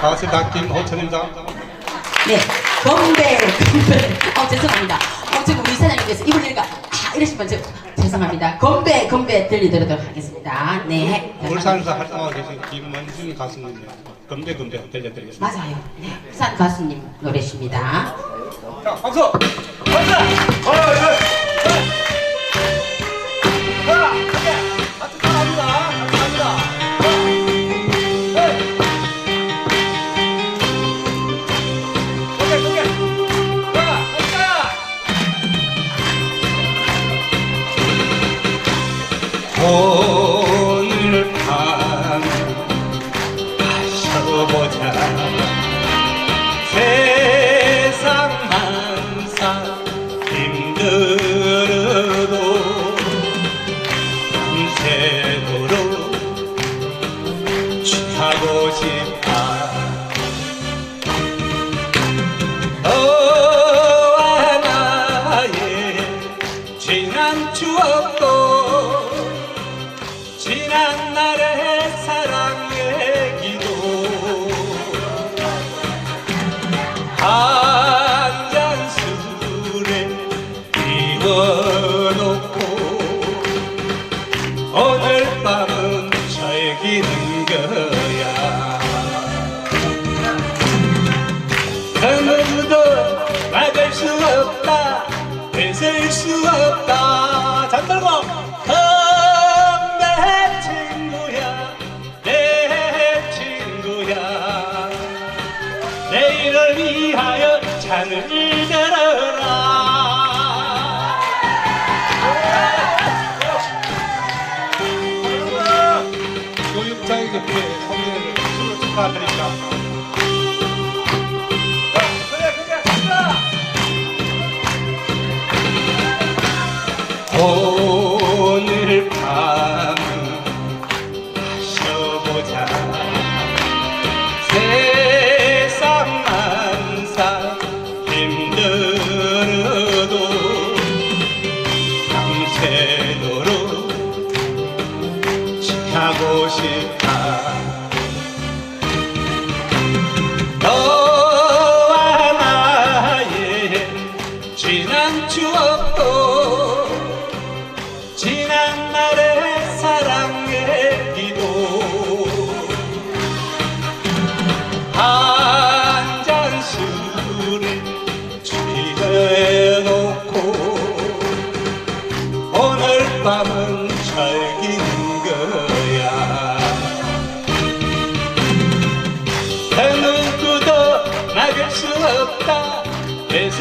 반갑습니다. 김호철입니다. 네, 건배, 건배. 어, 죄송합니다. 어, 지금 우리 사장님께서 입을 내니까 아, 이러시면 저, 죄송합니다. 건배, 건배 들려드리도록 하겠습니다. 네. 울산에서 활동하고 계신 김원중 가수님의 건배 건배 들려드리겠습니다. 맞아요. 네, 부산 가수님 노래십니다. 자, 박수! 오늘 밤은 즐기는 거 누구도 막을 수 없다. 뺏을 수 없다. 잠 들고. 건배 친구야. 내 친구야. 내일을 위하여 잔을 들어라 오늘 밤 마셔보자. 세상 만사 힘들어도 밤새도록 취하고 싶다. 너와 나의 지난 추억도